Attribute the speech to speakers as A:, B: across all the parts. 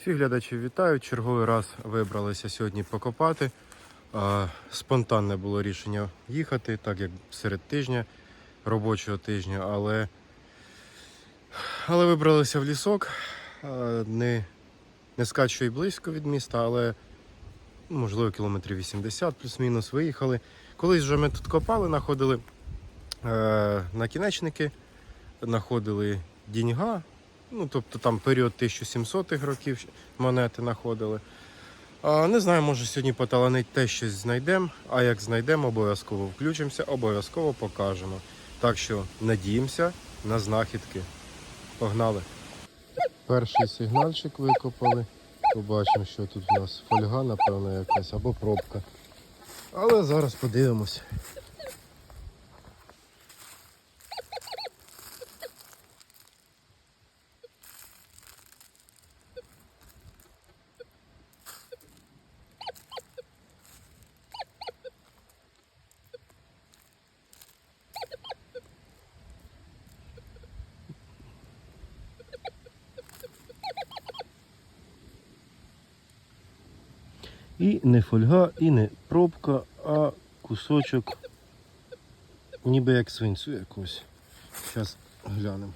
A: Всіх глядачів вітаю. Черговий раз вибралися сьогодні покопати. Спонтанне було рішення їхати, так як серед тижня, робочого тижня, але, але вибралися в лісок. Не, не скажу, що й близько від міста, але можливо кілометрів 80 плюс-мінус виїхали. Колись вже ми тут копали, знаходили е, накінечники, знаходили діньга, Ну, тобто там період 1700-х років монети знаходили. А, не знаю, може сьогодні поталанить те щось знайдемо, а як знайдемо, обов'язково включимося, обов'язково покажемо. Так що надіємося на знахідки. Погнали. Перший сигнальчик викопали. Побачимо, що тут у нас фольга, напевно, якась або пробка. Але зараз подивимось. І не фольга, і не пробка, а кусочок ніби як свинцю якусь. Зараз глянемо.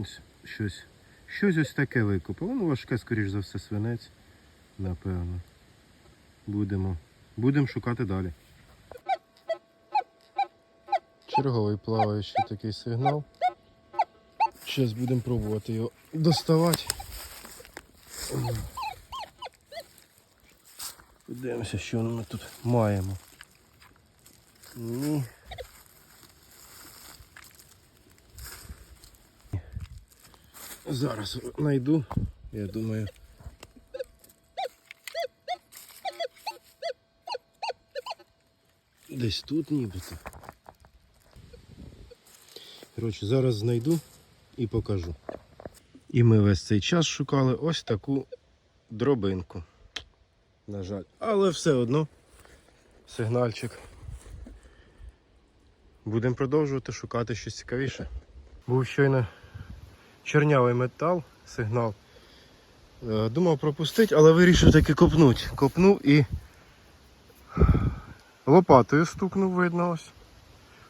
A: Ось щось. Щось ось таке викопало. Ну, важке, скоріш за все, свинець. Напевно. Будемо. Будемо шукати далі. Черговий плаваючий такий сигнал. Зараз будемо пробувати його доставати. Подивимося, що ми тут маємо. Ні. Зараз знайду, я думаю. Десь тут нібито. Коротше, зараз знайду і покажу. І ми весь цей час шукали ось таку дробинку. На жаль. Але все одно сигнальчик. Будемо продовжувати шукати щось цікавіше. Був щойно чорнявий метал, сигнал. Е, Думав пропустити, але вирішив таки копнути. Копнув і лопатою стукнув, видно ось.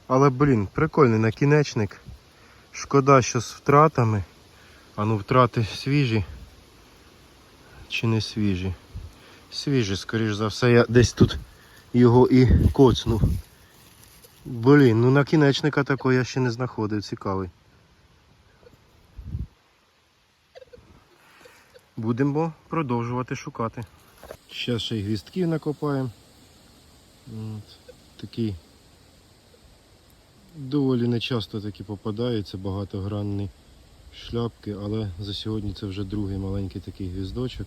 A: Але, блін, прикольний накінечник. Шкода, що з втратами. А ну втрати свіжі. Чи не свіжі? Свіжі, скоріш за все, я десь тут його і коцнув. Блін, ну накінечника такого я ще не знаходив, цікавий. Будемо продовжувати шукати. Зараз ще й гвістків накопаємо. От, такий доволі нечасто такі попадаються багатогранні шляпки, але за сьогодні це вже другий маленький такий гвіздочок.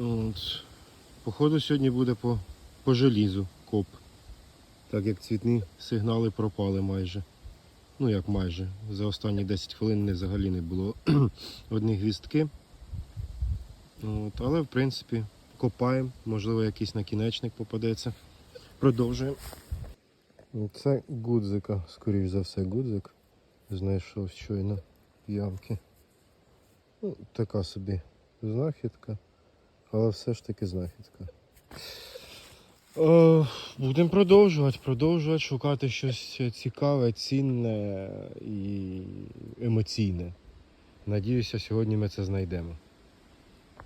A: От. Походу сьогодні буде по, по желізу коп. Так як цвітні сигнали пропали майже. Ну як майже. За останні 10 хвилин не взагалі не було одні гвіздки. От. Але в принципі копаємо, можливо якийсь накінечник попадеться. Продовжуємо. Це гудзика, скоріш за все, гудзик. Знайшов щойно ямки. Ну, така собі знахідка, але все ж таки знахідка. О, будемо продовжувати, продовжувати шукати щось цікаве, цінне і емоційне. Надіюся, сьогодні ми це знайдемо.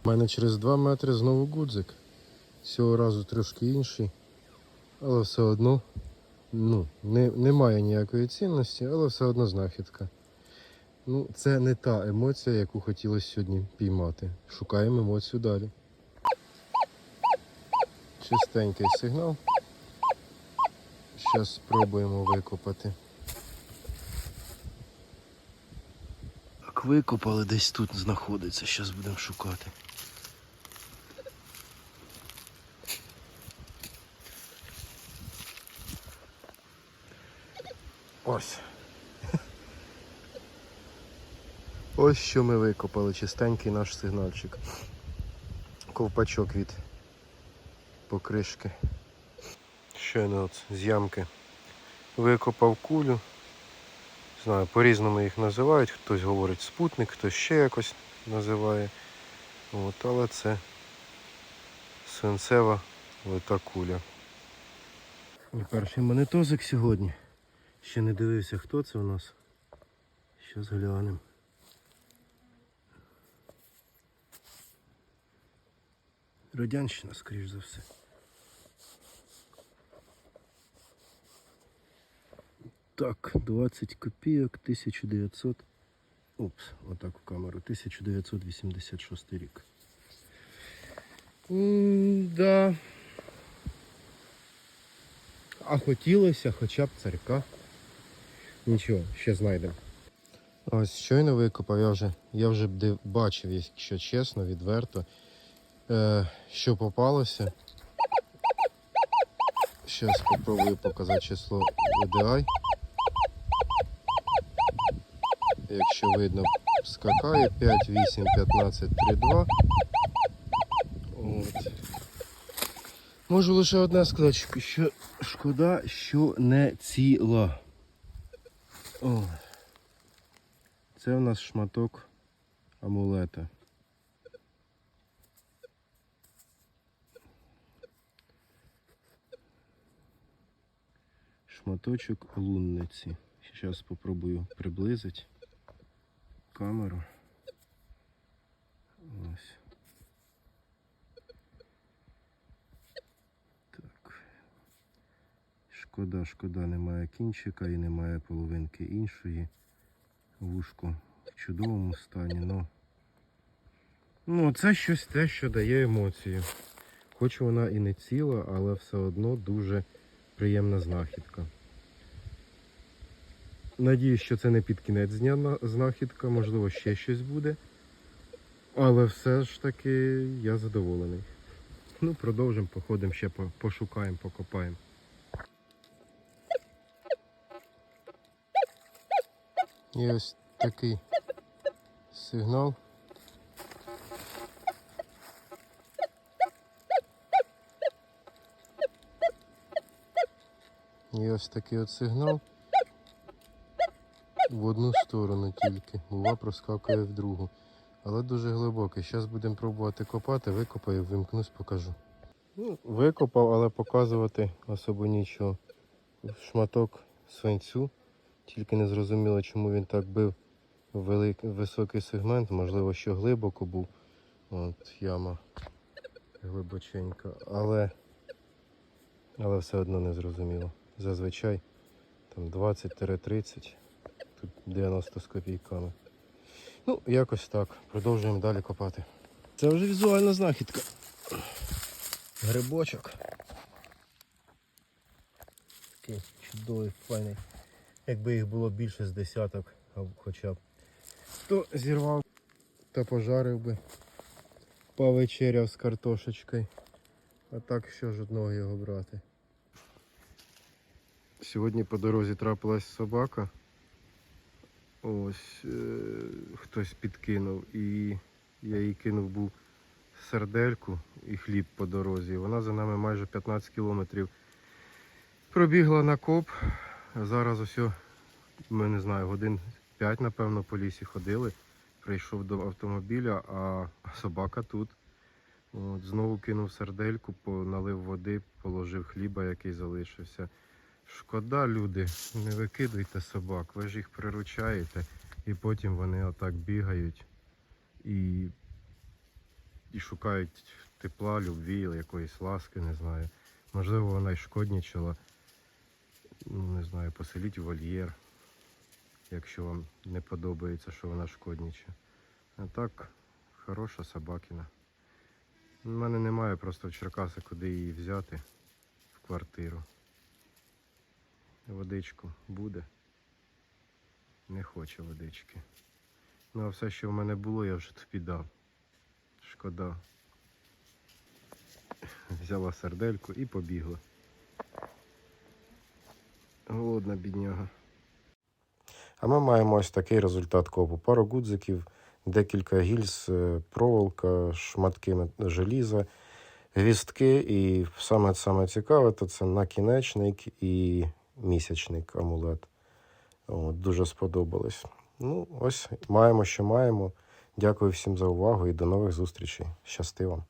A: У мене через 2 метри знову гудзик. Цього разу трошки інший, але все одно ну, не, немає ніякої цінності, але все одно знахідка. Ну, це не та емоція, яку хотілося сьогодні піймати. Шукаємо емоцію далі. Чистенький сигнал. Зараз спробуємо викопати. Так, викопали десь тут знаходиться, зараз будемо шукати. Ось. Ось що ми викопали, чистенький наш сигнальчик. Ковпачок від покришки. Щойно от з ямки викопав кулю. Знаю, по-різному їх називають. Хтось говорить спутник, хтось ще якось називає. От, але це свинцева лита куля. І перший монетозик сьогодні. Ще не дивився, хто це у нас. Щас глянемо. Радянщина, скоріш за все. Так, 20 копійок, 1900. Опс, отак в камеру. 1986 рік. М-да. А хотілося хоча б царька. Нічого, ще знайдемо. Ось щойно викопав, я вже, я вже бачив, якщо чесно, відверто, е, що попалося. Зараз спробую показати число VDI. Якщо видно, скакає 5, 8, 15, 3, 2. От. Можу лише одне сказати, що шкода, що не ціла. О. Це в нас шматок амулета. Шматочок лунниці. Зараз спробую приблизити камеру. Ось. Шкода, шкода, немає кінчика і немає половинки іншої. Вушко в чудовому стані, ну. Ну, це щось те, що дає емоції. Хоч вона і не ціла, але все одно дуже приємна знахідка. Надіюсь, що це не під кінець дня знахідка, можливо, ще щось буде. Але все ж таки я задоволений. Ну, продовжимо, походимо ще пошукаємо, покопаємо. І ось такий сигнал. І ось такий от сигнал. В одну сторону тільки. Бува проскакує в другу. Але дуже глибокий. Зараз будемо пробувати копати, викопаю, вимкнусь, покажу. Ну, викопав, але показувати особо нічого. Шматок свинцю. Тільки не зрозуміло, чому він так бив велик, високий сегмент, можливо, що глибоко був. От яма глибоченька. Але, але все одно не зрозуміло. Зазвичай там 20-30, тут 90 з копійками. Ну, якось так. Продовжуємо далі копати. Це вже візуальна знахідка. Грибочок. Такий чудовий, файний. Якби їх було більше з десяток, хоча б. То зірвав та пожарив би. Повечеряв з картошечкою. А так що ж одного його брати. Сьогодні по дорозі трапилась собака. Ось е, хтось підкинув і я їй кинув був сердельку і хліб по дорозі. Вона за нами майже 15 кілометрів пробігла на коп. Зараз ось, ми не знаю, годин 5, напевно, по лісі ходили. Прийшов до автомобіля, а собака тут. От, знову кинув сердельку, налив води, положив хліба, який залишився. Шкода, люди, не викидуйте собак, ви ж їх приручаєте, і потім вони отак бігають і, і шукають тепла, любві, якоїсь ласки, не знаю. Можливо, вона й шкоднічала. Ну, не знаю, поселіть у вольєр, якщо вам не подобається, що вона шкодніча. А так, хороша собакіна. У мене немає просто в Черкаси, куди її взяти в квартиру. Водичку буде. Не хоче водички. Ну а все, що в мене було, я вже тобі дав. Шкода. Взяла сердельку і побігла. Голодна бідняга. А ми маємо ось такий результат копу. Пару гудзиків, декілька гільз, е, проволока, шматки желіза, гвістки, і саме саме цікаве, то це накінечник і місячник амулет. От, дуже сподобалось. Ну, ось маємо, що маємо. Дякую всім за увагу і до нових зустрічей. Щасти вам!